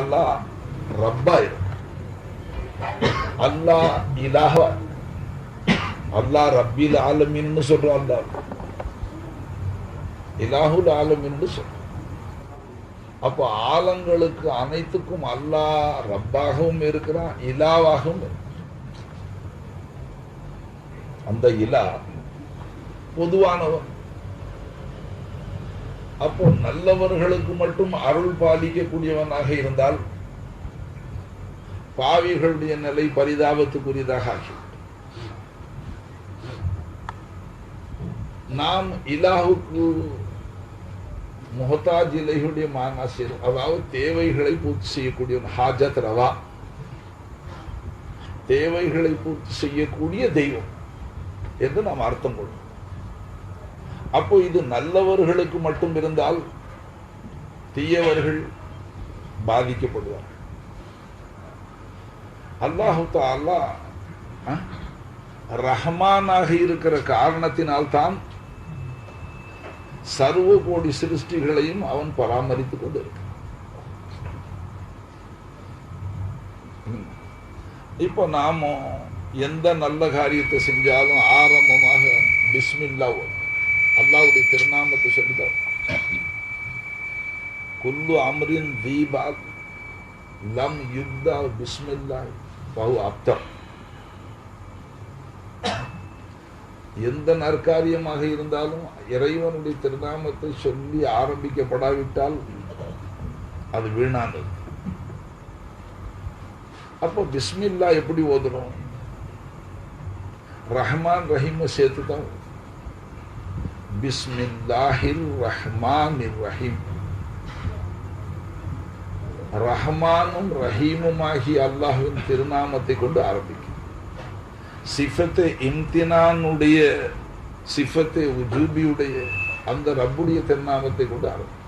அல்லா ரப்பா இருக்கு அல்லாஹ் இலாஹா. அல்லாஹ் ரப்பில் ஆலமின்னு சொல்றோம் அல்லா இலாஹுல் ஆலமின்னு சொல்றோம். அப்போ ஆலங்களுக்கு அனைத்துக்கும் அல்லா ரப்பாகவும் இருக்கிறான் இலாவாகவும் இருக்கிறான். அந்த இலா பொதுவானவன் அப்போ நல்லவர்களுக்கு மட்டும் அருள் பாலிக்கக்கூடியவனாக இருந்தால் பாவிகளுடைய நிலை பரிதாபத்துக்குரியதாக ஆகி நாம் இலாவுக்கு முகத்தாஜ் இலைகளுடைய மானாசிர் அதாவது தேவைகளை பூர்த்தி செய்யக்கூடிய ஹாஜத் ரவா தேவைகளை பூர்த்தி செய்யக்கூடிய தெய்வம் என்று நாம் அர்த்தம் கொள்வோம். அப்போ இது நல்லவர்களுக்கு மட்டும் இருந்தால் தீயவர்கள் பாதிக்கப்படுவார்கள். அல்லாஹு அல்லாஹ் ரஹமானாக ரஹ்மானாக இருக்கிற காரணத்தினால் தான் சர்வ கோடி சிருஷ்டிகளையும் அவன் பராமரித்துக் கொண்டு இப்போ நாம எந்த நல்ல காரியத்தை செஞ்சாலும் ஆரம்பமாக பிஸ்மில்லா அல்லாவுடைய திருநாமத்தை சொல்லிதான் குல்லு அம்ரின் தீபாக் லம் யுக்தா பிஸ்மில்லா பகு அப்தர். எந்த நற்காரியமாக இருந்தாலும் இறைவனுடைய திருநாமத்தை சொல்லி ஆரம்பிக்கப்படாவிட்டால் அது வீணானது. அப்போ பிஸ்மில்லா எப்படி ஓதுறோம் ரஹ்மான் ரஹீமை சேர்த்து தான் பிஸ்மில்லாஹிர் ரஹ்மானிர் ரஹீம் ரஹ்மானும் ரஹீமுமாகி அல்லாஹ்வின் திருநாமத்தை கொண்டு ஆரம்பிக்கும் சிஃபத்தை இம்தினானுடைய சிஃபத்தை உஜூபியுடைய அந்த ரப்புடைய திருநாமத்தை கொண்டு ஆரம்பிக்கும்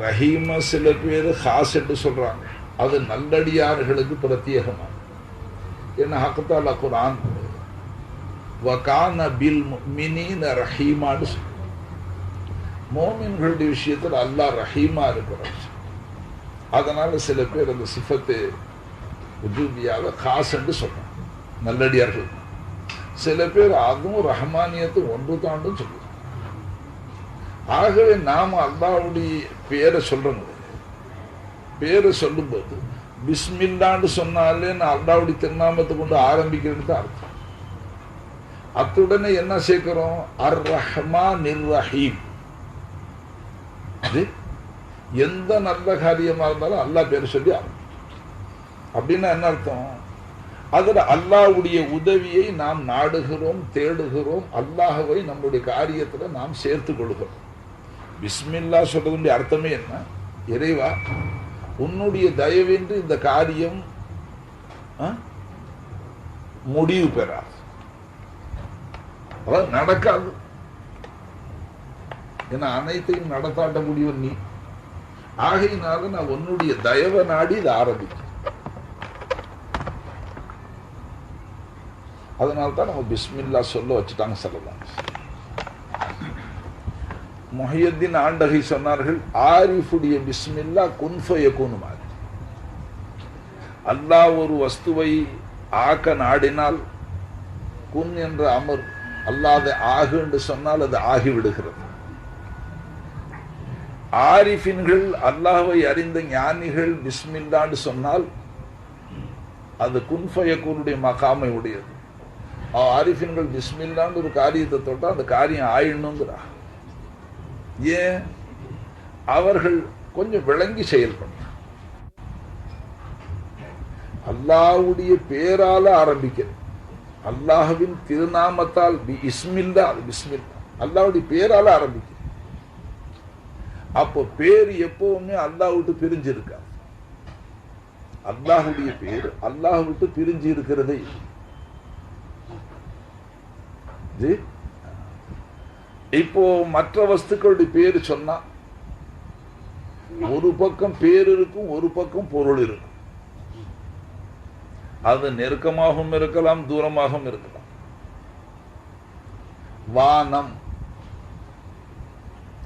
ரஹீம சில பேர் ஹாஸ் என்று சொல்றாங்க அது நல்லடியார்களுக்கு பிரத்யேகமாக என்ன ஹக்கத்தாலா குரான் வகான பில் மினின ரஹீமான்னு சொல்லு மோமின்களுடைய விஷயத்தில் அல்லாஹ் ரஹீமா இருக்கிறான் அதனால சில பேர் அந்த சிஃபத்து உஜூபியாக காசு என்று சொல்றாங்க நல்லடியார்கள் சில பேர் அதுவும் ரஹ்மானியத்தை ஒன்று தாண்டும் சொல்லுவாங்க ஆகவே நாம அல்லாவுடைய பேரை சொல்றோம் பேரை சொல்லும்போது பிஸ்மில்லான்னு சொன்னாலே நான் அல்லாவுடைய திருநாமத்தை கொண்டு ஆரம்பிக்கிறேன்னு தான் அர்த்தம் அத்துடனே என்ன சேர்க்கிறோம்? அர் ரஹ்மா நிர் ரஹீம் இது எந்த நல்ல காரியமா இருந்தாலும் அல்லாஹ் பேர் சொல்லி ஆரம்பிக்கும் அப்படின்னா என்ன அர்த்தம்? அதில் அல்லாஹ்வுடைய உதவியை நாம் நாடுகிறோம் தேடுகிறோம் அல்லாஹவை நம்முடைய காரியத்துல நாம் சேர்த்து கொள்கிறோம். பிஸ்மில்லா சொல்றதுடைய அர்த்தமே என்ன? இறைவா உன்னுடைய தயவின்றி இந்த காரியம் முடிவு பெறாது. அதான் நடக்காது. ஏன்னா அனைத்தையும் நடத்தாட்ட முடியும் நீ. ஆகையினால நான் உன்னுடைய தயவை நாடி இதை ஆரம்பிச்சு அதனால தான் நம்ம பிஸ்மில்லா சொல்ல வச்சுட்டாங்க சொல்லலாம் மொஹியத்தின் ஆண்டகை சொன்னார்கள் ஆரிஃபுடைய பிஸ்மில்லா குன்ஃபய மாதிரி. அல்லாஹ் ஒரு வஸ்துவை ஆக்க நாடினால் குன் என்ற அமர் அல்லாத ஆகு என்று சொன்னால் அது ஆகிவிடுகிறது. ஆரிஃபின்கள் அல்லாஹை அறிந்த ஞானிகள் பிஸ்மில்லான்னு சொன்னால் அது குன்ஃபயக்கூருடைய மகாமை உடையது. ஆரிஃபின்கள் பிஸ்மில்லான்னு ஒரு காரியத்தை தொட்டால் அந்த காரியம் ஆயிடணுங்கிறா ஏன்? அவர்கள் கொஞ்சம் விளங்கி செயல்படும் அல்லாஹ்வுடைய பேரால ஆரம்பிக்கிறது அல்லாஹ்வின் திருநாமத்தால் பி இஸ்மில்லா அது பிஸ்மில்லா. அல்லாவுடைய பேரால ஆரம்பிக்கிறது அப்போ பேர் எப்பவுமே அல்லாஹ் விட்டு பிரிஞ்சு இருக்காது அல்லாஹ்வுடைய பேர் அல்லாஹ் விட்டு பிரிஞ்சு இருக்கிறதே இப்போ மற்ற வஸ்துக்களுடைய பேர் சொன்னா ஒரு பக்கம் பேர் இருக்கும் ஒரு பக்கம் பொருள் இருக்கும். அது நெருக்கமாகவும் இருக்கலாம் தூரமாகவும் இருக்கலாம். வானம்.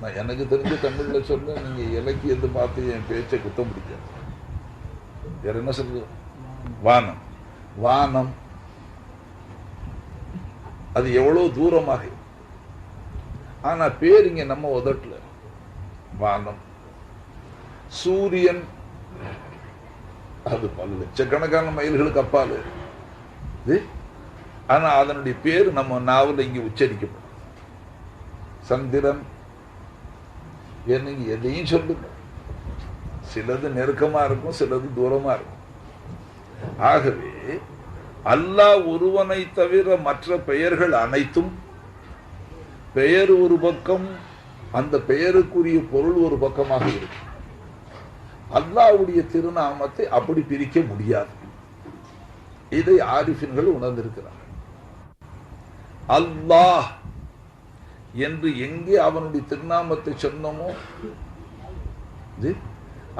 நான் எனக்கு தெரிஞ்சு தமிழ்ல சொல்ல நீங்க இலக்கியத்தை பார்த்து என் பேச்சை குத்தம் பிடிக்காது. வேற என்ன சொல்லுது வானம். வானம். அது எவ்வளவு தூரமாக ஆனால் ஆனா பேர் இங்கே நம்ம உதட்டல. வானம். சூரியன். அது பல லட்சக்கணக்கான மைல்களுக்கு அப்பால். இது? ஆனா அதனுடைய பேர் நம்ம நாவல இங்க உச்சரிக்கப்படும். சந்திரன் என்னங்க எதையும் சொல்லுங்க. சிலது நெருக்கமா இருக்கும் சிலது தூரமா இருக்கும். ஆகவே அல்லாஹ் ஒருவனை தவிர மற்ற பெயர்கள் அனைத்தும் பெயர் ஒரு பக்கம் அந்த பெயருக்குரிய பொருள் ஒரு பக்கமாக இருக்கும். அல்லாஹ்வுடைய திருநாமத்தை அப்படி பிரிக்க முடியாது. இதை ஆரிஃபின்கள் உணர்ந்திருக்கிறார் அல்லாஹ் என்று எங்கே அவனுடைய திருநாமத்தை சொன்னமோ இது,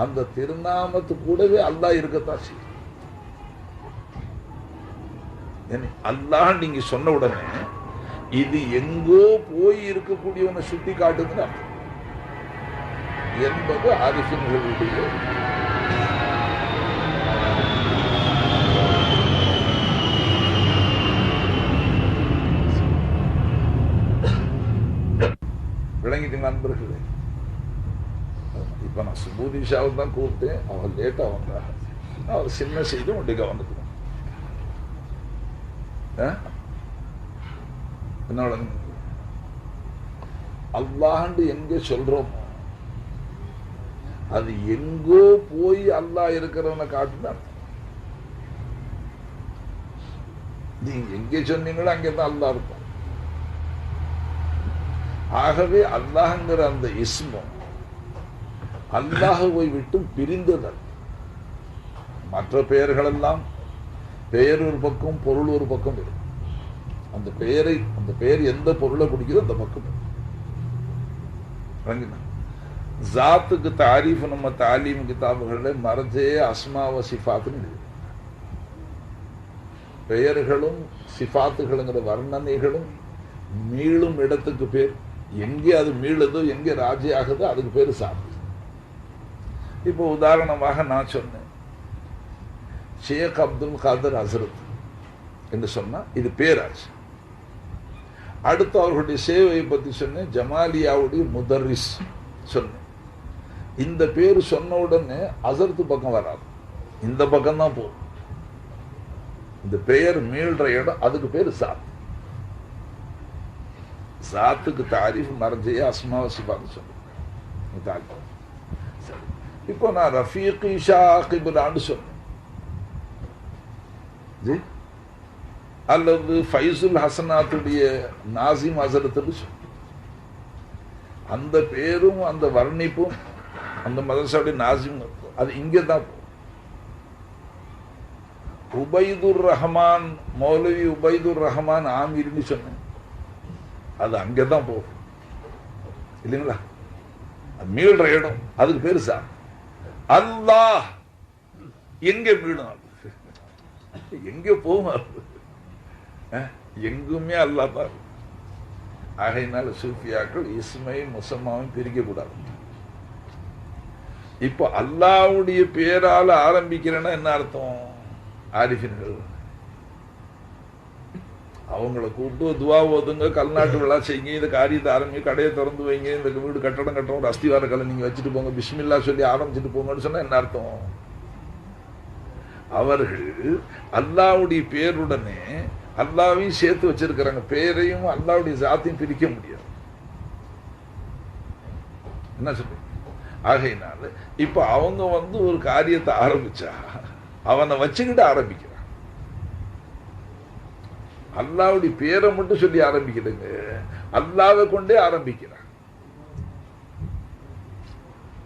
அந்த திருநாமத்து கூடவே அல்லாஹ் இருக்கத்தான் செய்யும். அல்லாஹ் நீங்க சொன்ன உடனே இது எங்கோ போய் இருக்கக்கூடியவனை சுட்டி காட்டுதுன்னு அர்த்தம். என்பது ஆரிஃபின்களுடைய விளங்கிட்டீங்களா நண்பர்களே இப்ப நான் சுபூதிஷாவை தான் கூப்பிட்டேன் அவர் லேட்டா வந்தா அவர் சின்ன செய்து ஒன்றை கவனிக்கணும் ஆ? என்ன விளங்குது? அல்லாஹ்ண்டு எங்க சொல்றோமோ அது எங்கோ போய் அல்லாஹ் இருக்கிறவனை காட்டுன்னு அர்த்தம். நீங்க எங்கே சொன்னீங்களோ அங்கேதான் அல்லாஹ் இருக்கும் ஆகவே அல்லாஹ்ங்கிற அந்த இஸ்மம் அல்லாஹுவை விட்டு பிரிந்ததல் மற்ற பெயர்கள் எல்லாம் பெயர் ஒரு பக்கம் பொருள் ஒரு பக்கம் இருக்கும் அந்த பெயரை அந்த பெயர் எந்த பொருளை குடிக்குதோ அந்த பக்கம் இருக்கும். ஜாத்துக்கு தாரீஃப் நம்ம தாலீம் கிதாபுகளில் மரஜே அஸ்மாவ சிஃபாத்துன்னு எழுதி பெயர்களும் சிஃபாத்துகளுங்கிற வர்ணனைகளும் மீளும் இடத்துக்கு பேர். எங்கே அது மீளுதோ எங்கே ராஜி ஆகுதோ அதுக்கு பேர் சாத்து இப்போ உதாரணமாக நான் சொன்னேன். ஷேக் அப்துல் காதர் ஹசரத் என்று சொன்னால் இது பேராச்சு அடுத்து அவர்களுடைய சேவையை பற்றி சொன்னேன் ஜமாலியாவுடைய முதரிஸ் சொன்னேன். இந்த பேர் சொன்ன உடனே அசரத்து பக்கம் வராது. இந்த பக்கம் தான் போகும். இந்த பெயர் மீள்ற இடம் அதுக்கு பேர் சாத். சாத்துக்கு தாரிஃப் மறைஞ்சையே அஸ்மாவசி பார்த்து சொன்னேன் சரி. இப்போ நான் ரஃபீக் ஷா சொன்னேன். அல்லது ஃபைசுல் ஹசனாத்துடைய நாசிம் அசரத்துன்னு சொன்னேன். அந்த பேரும் அந்த வர்ணிப்பும் அந்த மதரசாவுடைய நாசிம் அது இங்கே தான் போகும். உபைதுர் ரஹமான் மௌலவி உபைதுர் ரஹமான் ஆமீர்னு சொன்னேன். அது அங்கே தான் போகும். இல்லைங்களா? அது மீள்ற இடம். அதுக்கு பேரு சார் அல்லாஹ் எங்க மீளும் எங்கே எங்க போகும் அஹ், எங்குமே அல்லாஹ் தான். ஆகையினால சூஃபியாக்கள் இஸ்மையும் முசம்மாவும் பிரிக்க கூடாது இப்போ அல்லாவுடைய பேரால ஆரம்பிக்கிறேன்னா என்ன அர்த்தம்? ஆரிஃபின்கள். அவங்கள கூப்பிட்டு துவா ஓதுங்க கல்நாட்டு விழா செய்யுங்க இந்த காரியத்தை ஆரம்பி கடையை திறந்து வைங்க இந்த வீடு கட்டடம் கட்டணும் ஒரு அஸ்திவார கலை நீங்க வச்சுட்டு போங்க பிஸ்மில்லா சொல்லி ஆரம்பிச்சுட்டு போங்கன்னு சொன்னா என்ன அர்த்தம்? அவர்கள் அல்லாவுடைய பேருடனே அல்லாவையும் சேர்த்து வச்சிருக்கிறாங்க. பேரையும் அல்லாவுடைய ஜாத்தையும் பிரிக்க முடியாது. என்ன சொல்றீங்க ஆகையினால இப்ப அவங்க வந்து ஒரு காரியத்தை ஆரம்பிச்சா அவனை வச்சுக்கிட்டு ஆரம்பிக்கிறான். அல்லாவுடைய பேரை மட்டும் சொல்லி ஆரம்பிக்கிறதுங்க அல்லாவை கொண்டே ஆரம்பிக்கிறான்.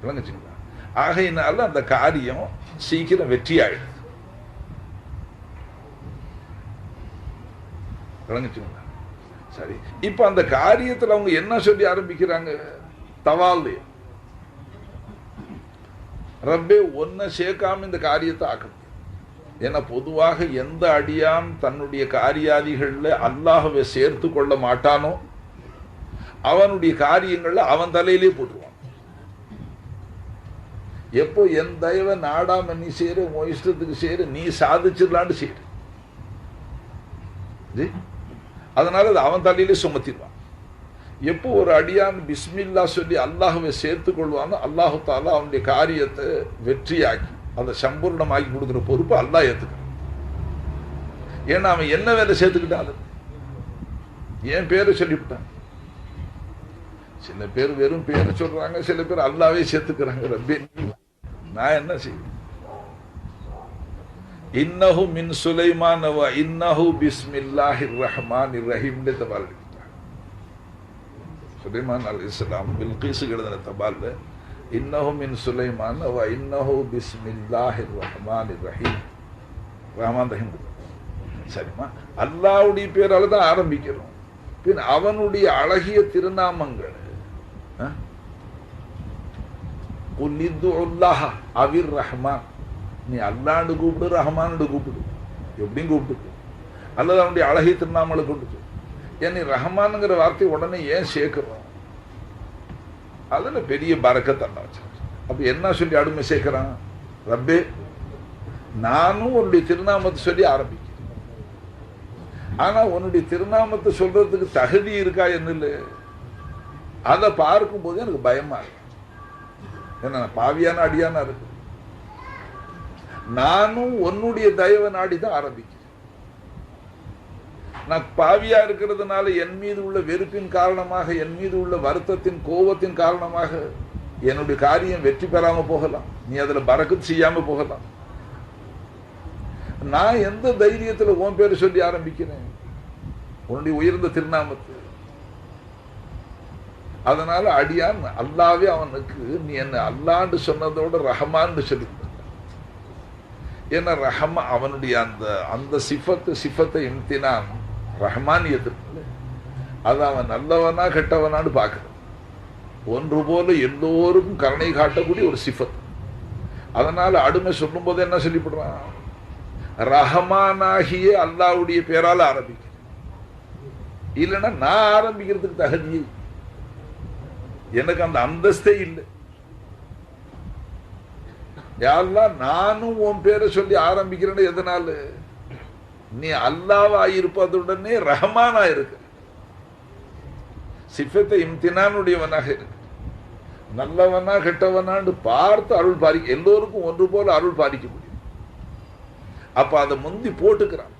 விளங்குச்சுங்களா? ஆகையினால அந்த காரியம் சீக்கிரம் வெற்றி ஆயிடுது. விளங்குச்சுங்களா? சரி. இப்ப அந்த காரியத்துல அவங்க என்ன சொல்லி ஆரம்பிக்கிறாங்க? தவால் ரப்பே ஒன்ன சேர்க்காம இந்த காரியத்தை ஆக்கணும். ஏன்னா பொதுவாக எந்த அடியான் தன்னுடைய காரியாதிகளில் அல்லாஹவை சேர்த்து கொள்ள மாட்டானோ அவனுடைய காரியங்கள்ல அவன் தலையிலே போட்டுருவான். எப்போ என் தயவை நாடாம நீ சேரு உன் இஷ்டத்துக்கு செய்யற நீ சாதிச்சிடலான்னு சேரு. அதனால அது அவன் தலையிலே சுமத்திடுவான். எப்போ ஒரு அடியான் பிஸ்மில்லா சொல்லி அல்லாஹுவை சேர்த்து கொள்வானோ அல்லாஹு தாலா அவனுடைய காரியத்தை வெற்றியாக்கி அதை சம்பூர்ணமாக்கி கொடுக்குற பொறுப்பு அல்லாஹ் ஏத்துக்கிறான். ஏன்னா அவன் என்ன வேலை சேர்த்துக்கிட்டாலும். அது என் பேரை சொல்லிவிட்டான்? சில பேர் வெறும் பேரை சொல்றாங்க சில பேர் அல்லாவே சேர்த்துக்கிறாங்க ரப்பே. நான் என்ன செய்வேன்? இன்னஹு மின் சுலைமான் இன்னஹு பிஸ்மில்லாஹிர் ரஹ்மானிர் ரஹீம் தபால் சுலைமான் அலி இஸ்லாம் பில்கீஸ் எழுதின தபால்ல இன்னஹு மின் சுலைமான் அவ இன்னஹு பிஸ்மில்லாஹிர் ரஹ்மானிர் ரஹீம் ரஹ்மான் ரஹீம் சரிம்மா அல்லாவுடைய பேரால் தான் ஆரம்பிக்கிறோம் பின் அவனுடைய அழகிய திருநாமங்கள் ஆ? உல்லாஹா அவிர் ரஹ்மான் நீ அல்லாண்டு கூப்பிடு ரஹ்மான்னு கூப்பிடு எப்படியும் கூப்பிட்டு அல்லது அவனுடைய அழகிய திருநாமங்களை கொண்டு என்னை ரஹமானுங்கிற ரஹ்மானுங்கிற வார்த்தை உடனே ஏன் சேர்க்கிறோம்? அதில் பெரிய பறக்கத்தை அல்லா அப்போ என்ன சொல்லி அடிமை சேர்க்கிறான்? ரப்பே நானும் உன்னுடைய திருநாமத்தை சொல்லி ஆரம்பிக்கிறேன். ஆனா உன்னுடைய திருநாமத்தை சொல்றதுக்கு தகுதி இருக்கா என்ன அதை பார்க்கும்போது எனக்கு பயமா இருக்கு. என்ன பாவியான அடியானா இருக்கு. நானும் உன்னுடைய தயவை நாடி தான் ஆரம்பிக்கிறேன். நான் பாவியா இருக்கிறதுனால என் மீது உள்ள வெறுப்பின் காரணமாக என் மீது உள்ள வருத்தத்தின் கோபத்தின் காரணமாக என்னுடைய காரியம் வெற்றி பெறாம போகலாம். நீ அதில் பறக்கத்து செய்யாம போகலாம். நான் எந்த தைரியத்தில் உன் பேர் சொல்லி ஆரம்பிக்கிறேன்? உன்னுடைய உயர்ந்த திருநாமத்து. அதனால அடியான் அல்லாவே அவனுக்கு நீ என்ன அல்லாண்டு சொன்னதோட ரஹமான்னு சொல்லி ஏன்னா ரஹமா அவனுடைய அந்த அந்த சிஃபத்து சிஃபத்தை இம்தினான். ரஹ்மானியத்திற்கு அது அவன் நல்லவனா கெட்டவனான்னு பார்க்கறது. ஒன்று போல எல்லோருக்கும் கருணை காட்டக்கூடிய ஒரு சிஃபத். அதனால அடிமை சொல்லும் போது என்ன சொல்லிவிடுறான்? ரஹமானாகிய அல்லாவுடைய பேரால ஆரம்பிக்க இல்லைன்னா நான் ஆரம்பிக்கிறதுக்கு தகுதியே எனக்கு அந்த அந்தஸ்தே இல்லை. யாரெல்லாம் நானும் உன் பேரை சொல்லி ஆரம்பிக்கிறேன்னு எதனால? நீ அல்லாவா இருப்பதுடனே ரஹமானா இருக்கு சிஃபத்தை இம்தினானுடையவனாக இருக்கு நல்லவனா கெட்டவனான்னு பார்த்து அருள் பாரிக்க எல்லோருக்கும் ஒன்று போல அருள் பாரிக்க முடியும். அப்ப அதை முந்தி போட்டுக்கிறான்.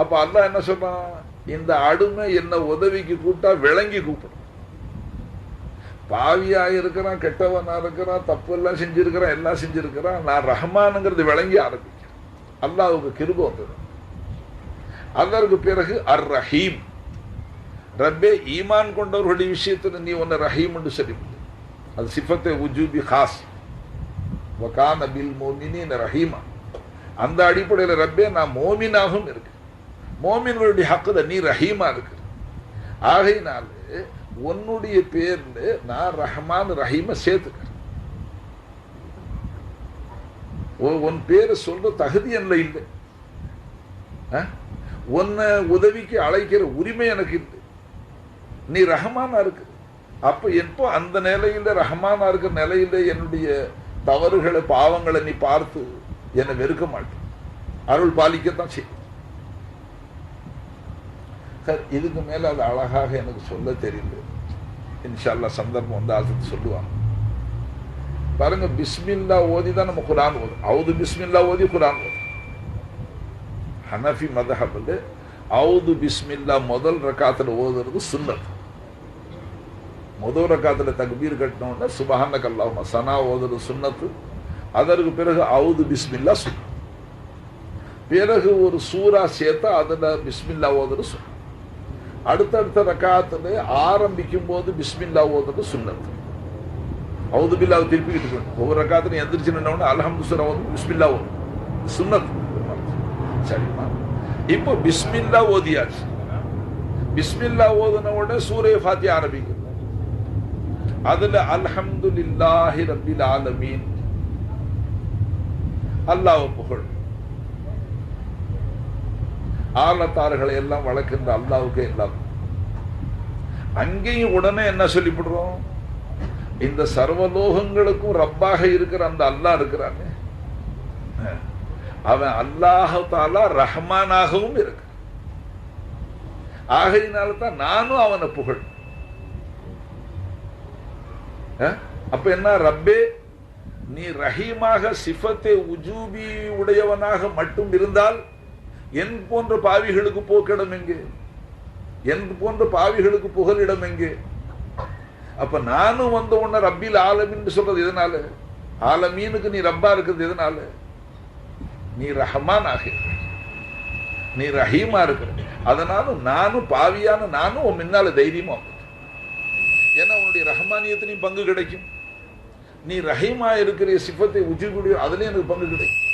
அப்ப அல்லாஹ் என்ன சொல்றான்? இந்த அடுமை என்ன உதவிக்கு கூப்பிட்டா விளங்கி கூப்பிடும். பாவியா இருக்கிறான் கெட்டவனா இருக்கிறான் தப்பு எல்லாம் செஞ்சிருக்கிறான் எல்லாம் செஞ்சிருக்கிறான். நான் ரஹ்மானுங்கிறது விளங்கி ஆரம்பிக்கிறேன். அல்லாவுக்கு கிருபம் வந்தது. அதற்கு பிறகு அர் ரஹீம் ரப்பே ஈமான் கொண்டவர்களுடைய விஷயத்துல நீ உன்னை ரஹீம் என்று சொல்லி அது சிஃபத்தை உஜூபி ஹாஸ். வகான பில் மோமினின் ரஹீமா. அந்த அடிப்படையில் ரப்பே நான் மோமினாகவும் இருக்கு மோமின்களுடைய ஹக்குல நீ ரஹீமா இருக்கு ஆகையினால உன்னுடைய பேர்ல நான் ரஹ்மான் ரஹீம சேர்த்துக்கிறேன். உன் பேரை சொல்ற தகுதி என்ன இல்லை. உன்னை உதவிக்கு அழைக்கிற உரிமை எனக்கு இல்லை. நீ ரஹமானா இருக்கு. அப்போ எப்போ அந்த நிலையில ரஹமானா இருக்கிற நிலையில என்னுடைய தவறுகளை பாவங்களை நீ பார்த்து என்னை வெறுக்க மாட்டேன் அருள் பாலிக்கத்தான் செய்யும். சார் இதுக்கு மேல அது அழகாக எனக்கு சொல்ல தெரியல. இன்ஷால்லா சந்தர்ப்பம் வந்து அது சொல்லுவாங்க. பாருங்க பிஸ்மில்லா ஓதி தான் நம்ம குரான் ஓதும். அவுது பிஸ்மில்லா ஓதி குரான் ஓதும். ஹனஃபி மதஹபில் அவுது பிஸ்மில்லா முதல் ரக்காத்தில் ஓதுறது சுன்னத். முதல் ரக்காத்தில் தக்பீர் கட்டினோன்னா சுபஹான கல்லாஹ் சனா ஓதுறது சுன்னத்து. அதற்கு பிறகு அவுது பிஸ்மில்லா சுன்னத் பிறகு ஒரு சூரா சேர்த்தா அதில் பிஸ்மில்லா ஓதுறது சுன்னத் அடுத்தடுத்த ரக்காத்தில் ஆரம்பிக்கும் போது பிஸ்மில்லா ஓதுறது சுன்னத். அவுது பில்லா திருப்பிக்கிட்டு ஒவ்வொரு ரக்காத்தில் எந்திரிச்சு நின்னவொடனே அலஹம்து சுரா ஓதும் பிஸ்மில்லா ஓதும் சுன்னத். சரிம்மா இப்போ பிஸ்மில்லா ஓதியாச்சு. பிஸ்மில்லா ஓதுன உடனே சூரிய ஃபாத்தி ஆரம்பிக்கும். அதுல அல்ஹம்துலில்லாஹி ரபில் ஆலமீன். அல்லாஹ் புகழ். ஆலத்தாறுகளை எல்லாம் வளர்க்கின்ற அல்லாவுக்கு எல்லாம். அங்கேயும் உடனே என்ன சொல்லிவிடுறோம்? இந்த சர்வலோகங்களுக்கும் ரப்பாக இருக்கிற அந்த அல்லாஹ் இருக்கிறானே. அவன் அல்லாஹ் தாலா ரஹ்மானாகவும் இருக்கு. ஆகையினால தான் நானும் அவனை புகழ் அஹ்? அப்ப என்ன? ரப்பே நீ ரஹீமாக சிஃபத்தை உஜூபி உடையவனாக மட்டும் இருந்தால் என் போன்ற பாவிகளுக்கு போக்கிடம் எங்கே? என் போன்ற பாவிகளுக்கு புகலிடம் எங்கே? அப்ப நானும் வந்த உடனே ரப்பில் ஆலமின்னு சொல்றது எதனால? ஆலமீனுக்கு நீ ரப்பா இருக்கிறது எதனால? நீ ரஹமான் ஆக நீ ரஹீமா இருக்கிற. அதனாலும் நானும் பாவியான நானும் உன் முன்னால தைரியமா ஏன்னா உன்னுடைய ரஹமானியத்திலையும் பங்கு கிடைக்கும். நீ ரஹீமா இருக்கிற சிப்பத்தை உச்சிக்கூடிய அதுலேயும் எனக்கு பங்கு கிடைக்கும்.